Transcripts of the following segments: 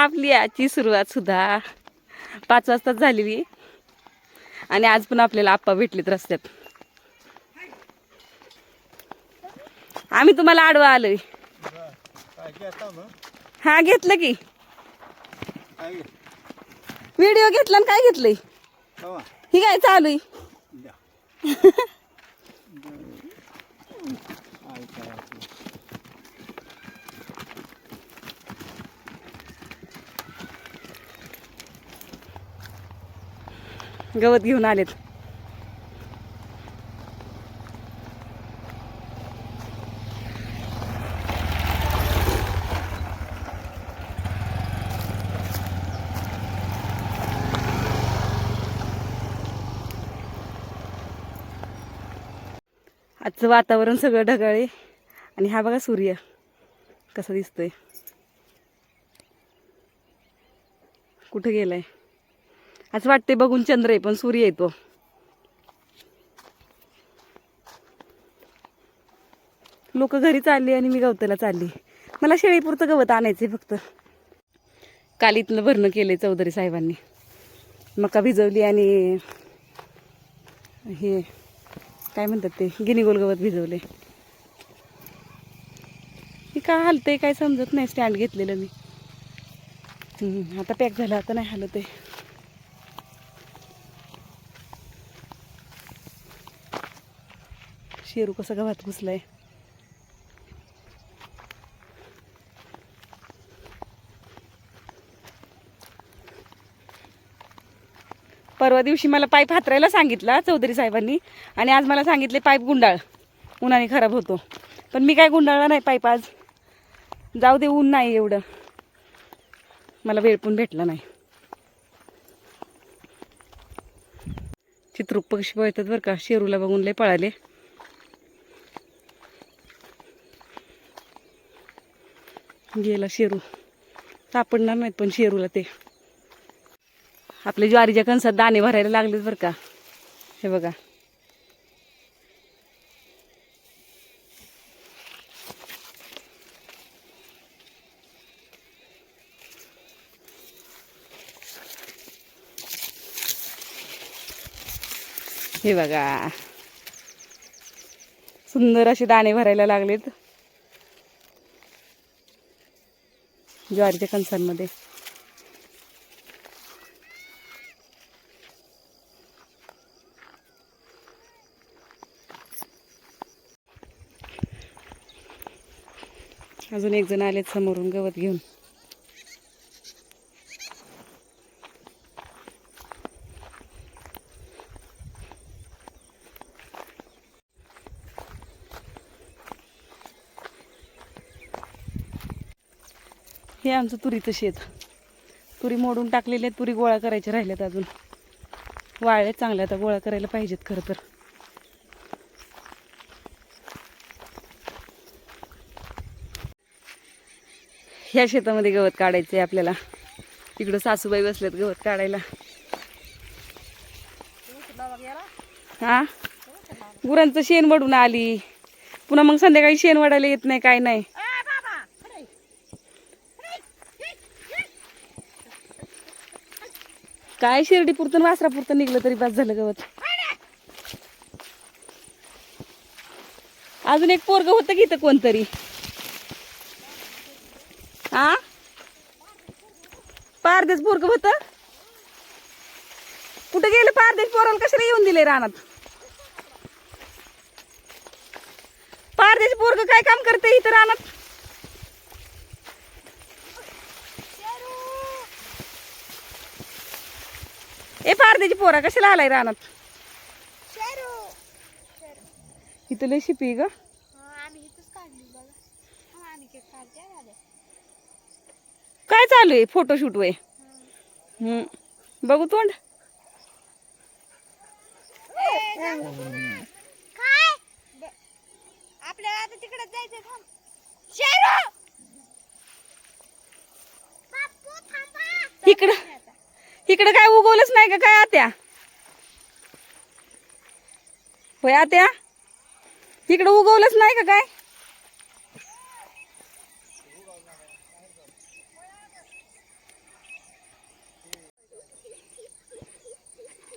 आपली आजची सुरुवात सुद्धा. पाच वाजताच झालेली. आणि आज पण आपल्याला आप्पा भेटलेत रस्त्यात. आम्ही तुम्हाला आडवा आलोय. हा घेतलं की. व्हिडिओ घेतला आणि काय घेतलंय? ही काय चालू आहे द्या काय करायचं गवत घेऊन आलेत. आजचं वातावरण सगळं ढगाळे आहे आणि हा बघा सूर्य कसा दिसतोय. कुठं गेलाय? असं वाटते बघून चंद्र आहे पण सूर्य येतो लोक घरी चालली आणि मी गवताला चालली. मला शेळीपुरतं गवत आणायचे फक्त. काल इथलं भरणं केलंय चौधरी साहेबांनी. मका भिजवली आणि हे काय म्हणतात ते गिनीगोल गवत भिजवले हे का हलतंय काय समजत नाही स्टँड घेतलेलं मी. आता पॅक झालं आता नाही हलत आहे शेरू कसा गव्हात घुसलाय परवा दिवशी मला पाईप हातरायला सांगितला चौधरी साहेबांनी आणि आज मला सांगितले पाईप गुंडाळ. उन्हाने खराब होतो. पण मी काय गुंडाळला नाही पाईप आज. जाऊ दे ऊन नाही एवढं. मला वेळ पण भेटला नाही. चित्रूप पक्षी पळतात बरं का? शेरूला बघून लय पळाले. गेला शेरू. सापडणार नाहीत पण शेरूला ते. आपल्या ज्वारीच्या कणसात दाणे भरायला लागलेत बरं का. हे बघा. हे बघा. सुंदर असे दाणे भरायला लागलेत. ज्वारीच्या कणसांमध्ये अजून एक जण आलेत समोरून गवत घेऊन. हे आमचं तुरीचं शेत. तुरी मोडून टाकलेले आहेत तुरी गोळा करायच्या राहिल्यात अजून. वाळले चांगल्या आता गोळा करायला पाहिजेत खरं तर. ह्या शेतामध्ये गवत काढायचं आहे आपल्याला. इकडं सासूबाई बसल्यात गवत काढायला. हा? गुरांचं शेण वडून आली. पुन्हा मग संध्याकाळी शेण वडायला येत नाही काय नाही. काय शिर्डी पुरतं वासरा पुरतं निघलं तरी बस झालं गवत. अजून एक पोरग होतं की इथं कोणतरी? हा? पारदेश पोरग होत? कुठं गेलं पारदेश पोराला? कशाला येऊन दिले रानात? पारदेश पोरग काय काम करते इथं रानात? पारदेची पोरा कशाला आलाय रानात? इथं लय शिपी ग. काय चालू आहे फोटोशूट वय? हम्म. बघू तोंड. आपल्याला आता तिकडे जायचं थांब. शेरू! बापू थांबा. इकडं. इकडे काय उगवलंच नाही का काय आत्या? होय आत्या? इकडे उगवलंच नाही का काय?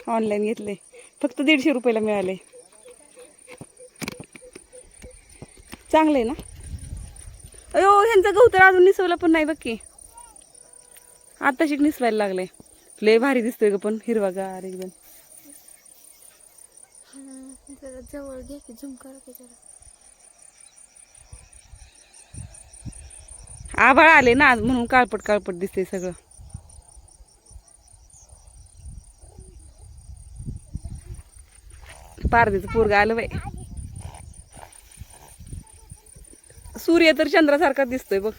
ऑनलाईन घेतले फक्त दीडशे रुपयाला मिळाले चांगले ना? अयो ह्यांचं गहू तर अजून निसवलं पण नाही बघ की. आत्ताशी निसवायला लागले लय भारी दिसतोय ग पण हिरवागार एकदम. जरा जवळ घे की झुम कर की जरा. आभाळ आले ना आज म्हणून काळपट काळपट दिसते सगळं. पारदेचं पोरग आलं बाई. सूर्य तर चंद्रासारखा दिसतोय बघ.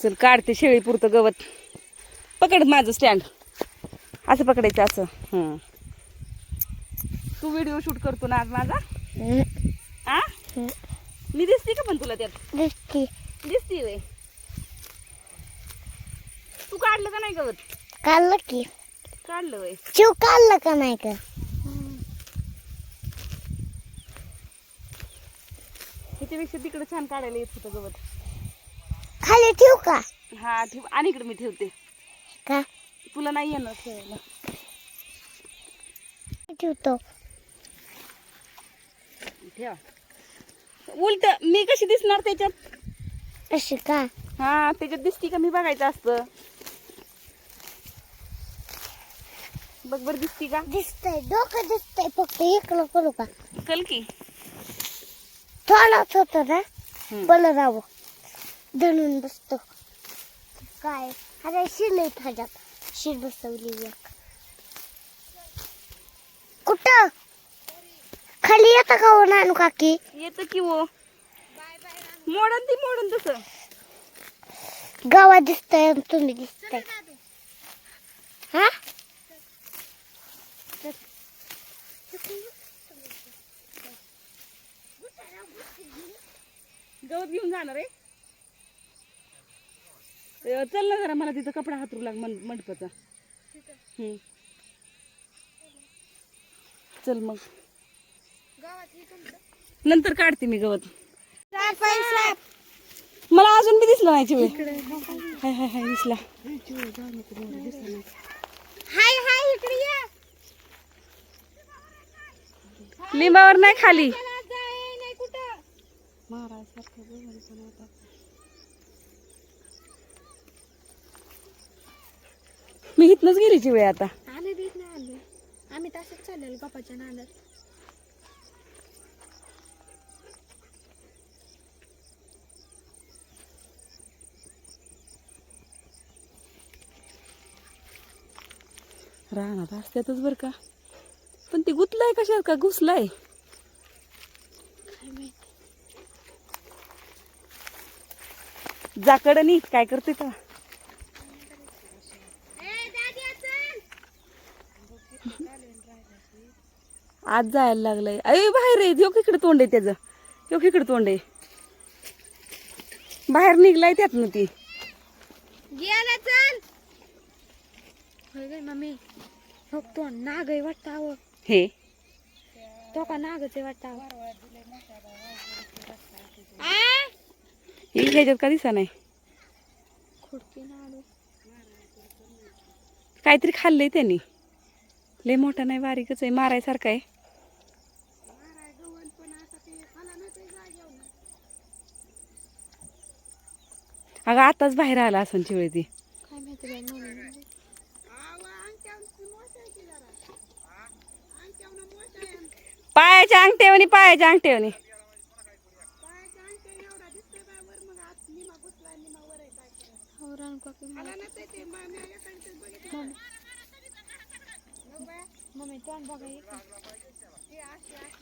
चल काढते शेळी पुरतं गवत. पकड माझं स्टँड असं पकडायचं असं. हं. तू व्हिडिओ शूट करतो ना आज माझा? आ? मी दिसते का पण तुला त्यात? दिसती. दिसते तू काढलं का नाही गवत? काढलं की. काढलं वय चिव काढलं का नाही का ह्याच्यापेक्षा तिकडे छान काढायला येत होतं गवत. खाली ठेवू का? हा ठेव. आणि इकडे मी ठेवते. का? तुला नाही येणार ठेवायला ठेवतो. ठेवा. उलट मी कशी दिसणार त्याच्यात? अशी का? हा त्याच्यात दिसती का? मी बघायचं असतं. बघ बरं दिसती का? दिसतंय. डोकं दिसतंय फक्त. इकडं करू का? कल की. थोडाच होतो ना? हम्म. राव धरून बसतो. काय? अरे शिले ह्याच्यात शिर बसवली एक. कुठं? खाली येतं का हो नानू काकी? येतं की वो मोडन ती मोडन तसं. गावात दिसतंय तुम्ही दिसतंय. हा? गवत घेऊन जाणार आहे. चल ना जरा मला तिथं कपडा हातरू लाग मंड मंडपाचा. हम्म. चल मग. नंतर काढते मी गवत. मला अजून बी दिसलं नाही चिवळे हाय हाय हाय दिसला. हाय हाय इकडे या. लिंबावर नाही खाली. नाही कुठं. मी इथनच गेली चिवळे आता. आम्ही बीत नाही आलो. आम्ही तसंच चाललेलो बापाच्या नादात. राहणार असत्यातच बरं का. पण ती गुतलाय कशात का? घुसलाय. जाकडनी काय करते का आज जायला लागलंय. अय बाहेर आहे ह्यो इकडे तोंड आहे त्याचं. ह्यो इकडे तोंड आहे. बाहेर निघलाय त्यातनं ती. गेला चल. होय गे मम्मी. फक्त नाग आहे वाटतं हे? तो का नागच आहे वाटतं ही ह्याच्यात का दिसा नाही? खुडकी काहीतरी खाल्लंय त्यांनी. लय मोठा नाही बारीकच आहे. मारायसारखा आहे. अगं आताच बाहेर आला असं चिवळे ती. काय माहिती बाई मम्मी पायाच्या अंगठ्यावनी पायाच्या एक.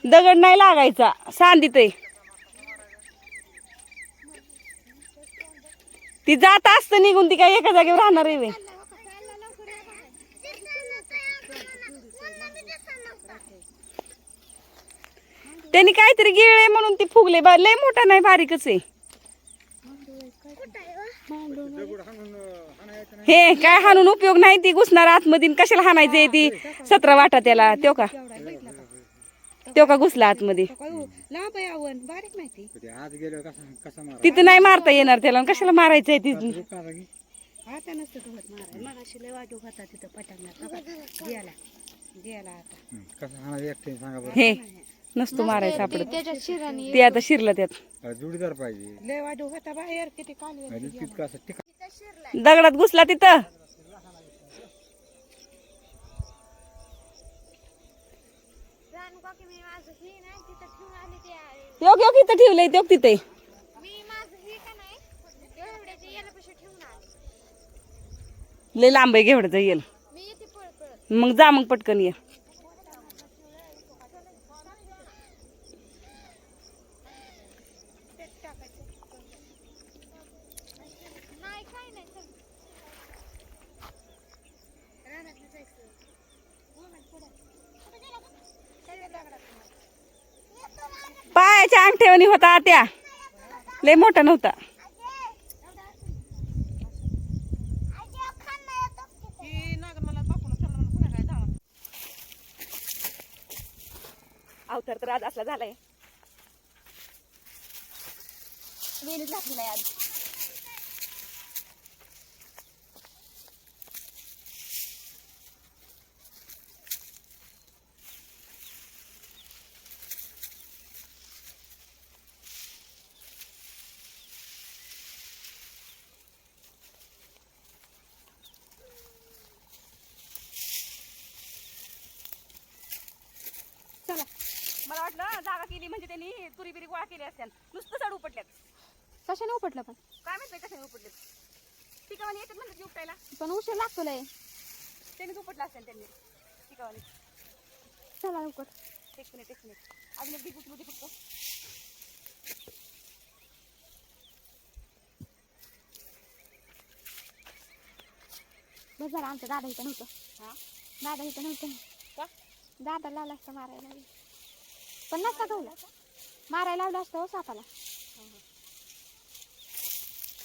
दगड नाही लागायचा सांदित ती जात असतं निघून ती काय एका जागेवर राहणार आहे त्यांनी काहीतरी गिळे म्हणून ती फुगले बा लय मोठा नाही बारीकच आहे. हे काय हाणून उपयोग नाही ती घुसणार आतमध्ये कशाला हाणायचे ती? सतरा वाटा त्याला तो का? तो का घुसला आतमध्ये? लांब आहे आवन बारीक माहिती ते. आज गेलो कसा कसा मारा? तिथं नाही मारता येणार त्याला कशाला मारायचंय तिथून? दुकान की आता नसतं गवत मारा मग अशी लय वाजू होता तिथं पटांगणात. गेला. गेला आता. हं, कसं एकटे सांगा बरं. नसतो मारायचं आपलं. शिराने ते आता शिरलं त्यात. अरे जोडीदार पाहिजे. लय वाजू होता बाहेर किती काली आणि तितकं असं टिका दगडात घुसला तिथं. योग योग इथं ठेवलंय तो तिथे लय लांब आहे घेवडचं येईल. मग जा मग पटकन ये नाही काय नाही चल रानात जायचं हो ना, पुढं. कुठं गेला गं? सगळ्या दगडात नाही. येतो रानात. अंगठेवणी होता त्या. लय मोठा नव्हता. अवतार तर आज असला झालाय. वेणीच लागली नाही आज चला मला वाटलं जागा केली म्हणजे त्यांनी तुरी बिरी गोळा केली असत्या नुसतं चढ उपटल्यात. कशाने उपटलं पण? काय माहीत नाही कशाने उपटलेत. पिकावाने येतात म्हणतात की उपटायला. पण उशीर लागतो लय त्यांनीच उपटलं असेल त्यांनी. पिकावाने. चला लवकर. एक मिनिट एक मिनिट. अजून एक उचलू दे फक्त बस झालं आमच्या दादा इथं नव्हतं हा? दादा इथं नव्हतं का? दादा लावला असतं मारायला. पण नसता गवला मारायला लावलं असतं हो सापाला.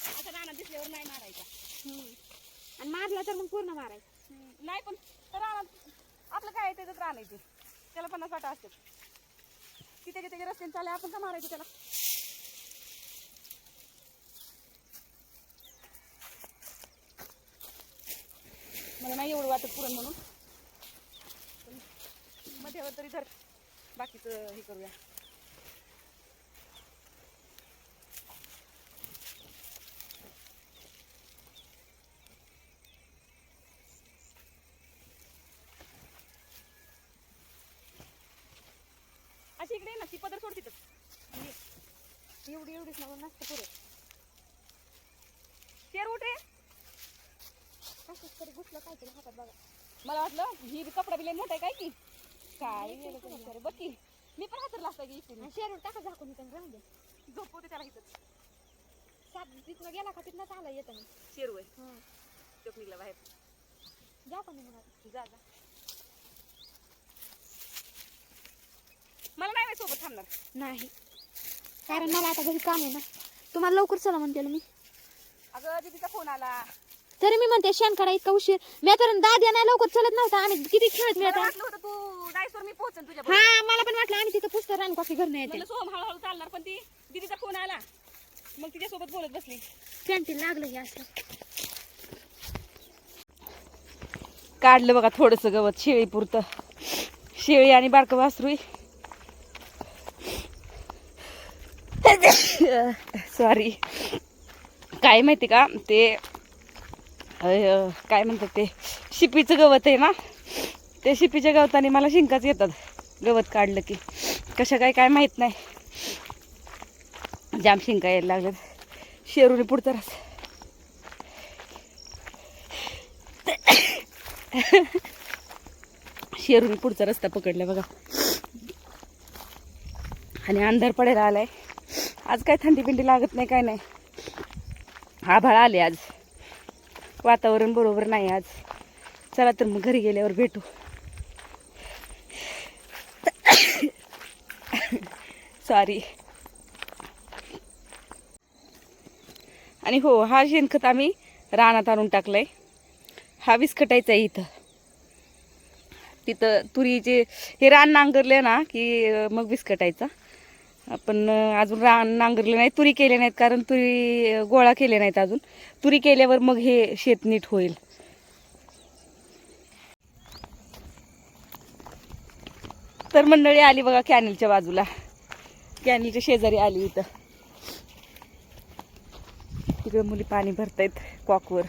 आता राणा दिसल्यावर नाही मारायचा. आणि मारला तर मग पूर्ण मारायचं. नाही पण राणा आपलं काय आहे त्याच्यात राहण्याची त्याला पन्नास वाटा असतात. ती त्याच्या त्याच्या रस्त्याने चालले आपण का मारायचं त्याला? मला नाही एवढं वाटत पुरण म्हणून. पण मध्यावर तरी धर. बाकीचं हे करूया. अशी इकडे ना ती पदर सोड तिथं. एवढी एवढीच ना नसतं पुरे तेर उठे कसं तरी घुसलं काय तरी हातात बघा. मला वाटलं ही कपडा बिले मोठा आहे काय की काय? विचारे. बघ की मी पण हातर लागता की इकडून शेरूर टाका झाकून इथं राहून दे. झोपवते त्याला इथं. साप तिथनं गेला का तिथनं चालला येतं मी शेरू आहे. हं. बाहेर. जा निघून आता? जा जा. मला नाही सोबत थांबणार. नाही. कारण मला आता घरी काम आहे ना. तुम्हाला लवकर चला म्हणते मी. अगं दीदीचा फोन आला. तरी मी म्हणते शेण काढा इतका उशीर. मी तर दाद्या नाही लवकर चलत नव्हता. आणि किती खेळत मी मला आता वाटलं होतं तू डायसवर मी पोहोचन तुझ्या हा मला पण वाटलं आणि तिथं पुस्तक रान कॉफी घरून येते. म्हणलं सोहम हळूहळू चालणार पण ती दीदीचा फोन आला. मग तिच्यासोबत बोलत बसली. कॅन्टीन लागलं हे असं काढलं बघा थोडस गवत शेळी पुरतं. शेळी आणि बारकं वासरू. सॉरी काय माहिती का ते काय म्हणतात ते? शिपीचं गवत आहे ना? ते शिपीच्या गवताने मला शिंकाच येतात. गवत काढलं की. कशा काय काय माहीत नाही. जाम शिंका यायला लागल्यात. शेरूने पुढचा रस शेरून पुढचा रस्ता पकडला बघा. आणि अंधार पडायला आलाय. आज काय थंडी बिंडी लागत नाही काय नाही. आभाळ आले आज. वातावरण बरोबर नाही आज. चला तर मग घरी गेल्यावर भेटू. सॉरी आणि हो हा शेणखत आम्ही रानात आणून टाकलंय. हा विस्कटायचा आहे इथं. तिथं तुरीचे हे रान नांगरले ना की मग विस्कटायचा. आपण अजून रान नांगरले नाही तुरी केले नाहीत कारण तुरी गोळा केले नाहीत अजून. तुरी केल्यावर मग हे शेत नीट होईल. तर मंडळी आली बघा कॅनलच्या बाजूला. कॅनलच्या शेजारी आली इथं. तिकडे मुली पाणी भरतायत कॉकवर.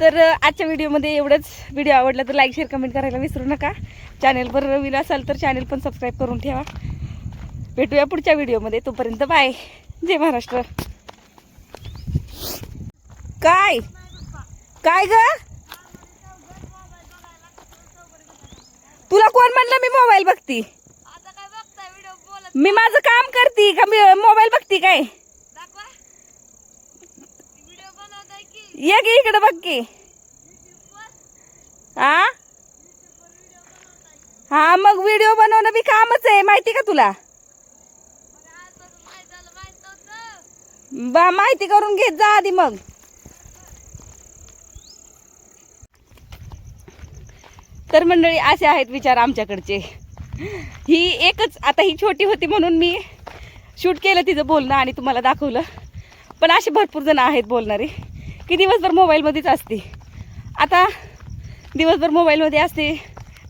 तर आजच्या व्हिडिओमध्ये एवढंच. व्हिडिओ आवडला तर लाईक शेअर कमेंट करायला विसरू नका. चॅनेलवर नवीन असाल तर चॅनेल पण सबस्क्राईब करून ठेवा. भेटूया पुढच्या व्हिडिओमध्ये तोपर्यंत बाय जय महाराष्ट्र. काय? काय ग? तुला कोण म्हणलं मी मोबाईल बघती? मी माझं काम करते का? मी मोबाईल बघती काय? दाखवा व्हिडिओ ये इकडे बघ की. हा हा मग व्हिडिओ बनवणं बी कामच आहे. माहिती का तुला? बा माहिती करून घेत जा आधी मग. तर मंडळी असे आहेत विचार आमच्याकडचे. ही एकच आता ही छोटी होती म्हणून मी शूट केलं तिचं बोलणं आणि तुम्हाला दाखवलं. पण असे भरपूर जण आहेत बोलणारे की दिवसभर मोबाईलमध्येच असते. आता दिवसभर मोबाईलमध्ये असते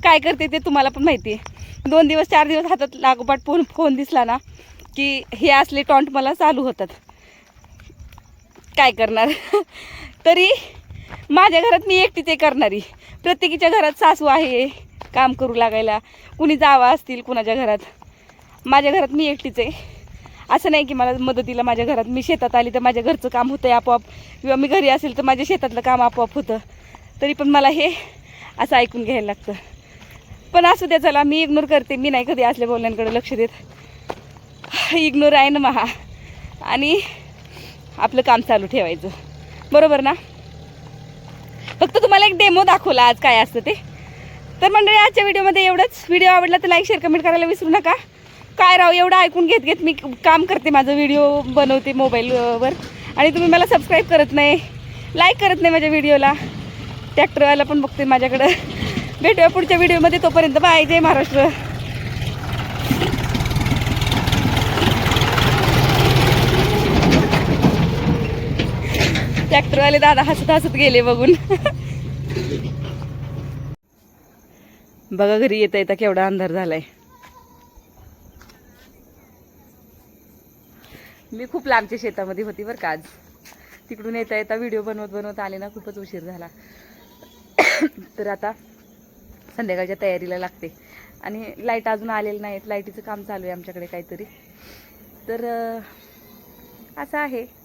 काय करते ते तुम्हाला पण माहिती आहे दोन दिवस चार दिवस हातात लागोपाठ फोन फोन दिसला ना की हे असले टॉन्ट मला चालू होतात. काय करणार? तरी माझ्या घरात मी एकटीच आहे करणारी. प्रत्येकीच्या घरात सासू आहे काम करू लागायला. कुणी जावा असतील कुणाच्या घरात. माझ्या घरात मी एकटीच आहे. असं नाही की मला मदतीला माझ्या घरात मी शेतात आली तर माझ्या घरचं काम होतं आहे आपोआप. किंवा मी घरी असेल तर माझ्या शेतातलं काम आपोआप होतं. तरी पण मला हे असं ऐकून घ्यायला लागतं. पण असू द्या चला मी इग्नोर करते. मी नाही कधी असल्या बोलण्यांकडे लक्ष देत. इग्नोर आहे ना महा. आणि आपलं काम चालू ठेवायचं. बरोबर ना? फक्त तुम्हाला एक डेमो दाखवला आज काय असतं ते. तर मंडळी आजच्या व्हिडिओमध्ये एवढंच. व्हिडिओ आवडला तर लाईक शेअर कमेंट करायला विसरू नका. काय राव एवढं ऐकून घेत घेत मी काम करते माझं व्हिडिओ बनवते मोबाईलवर. आणि तुम्ही मला सबस्क्राईब करत नाही लाईक करत नाही माझ्या व्हिडिओला. ट्रॅक्टरवाला पण बघते माझ्याकडं. भेटूया पुढच्या व्हिडिओमध्ये. तोपर्यंत बाय. जय महाराष्ट्र. ट्रॅक्टरवाले दादा हसत हसत गेले बघून. बघा घरी येता येता केवढा अंधार झालाय. मी खूप लांबच्या शेतामध्ये होती बरं का आज. तिकडून येता येता व्हिडिओ बनवत बनवत आले ना खूपच उशीर झाला. तर आता संध्याकाळच्या तयारीला लागते. आणि लाइट अजून आलेलं नाहीत. लाईटीचं काम चालू आहे आमच्याकडे काहीतरी. तर असं आहे.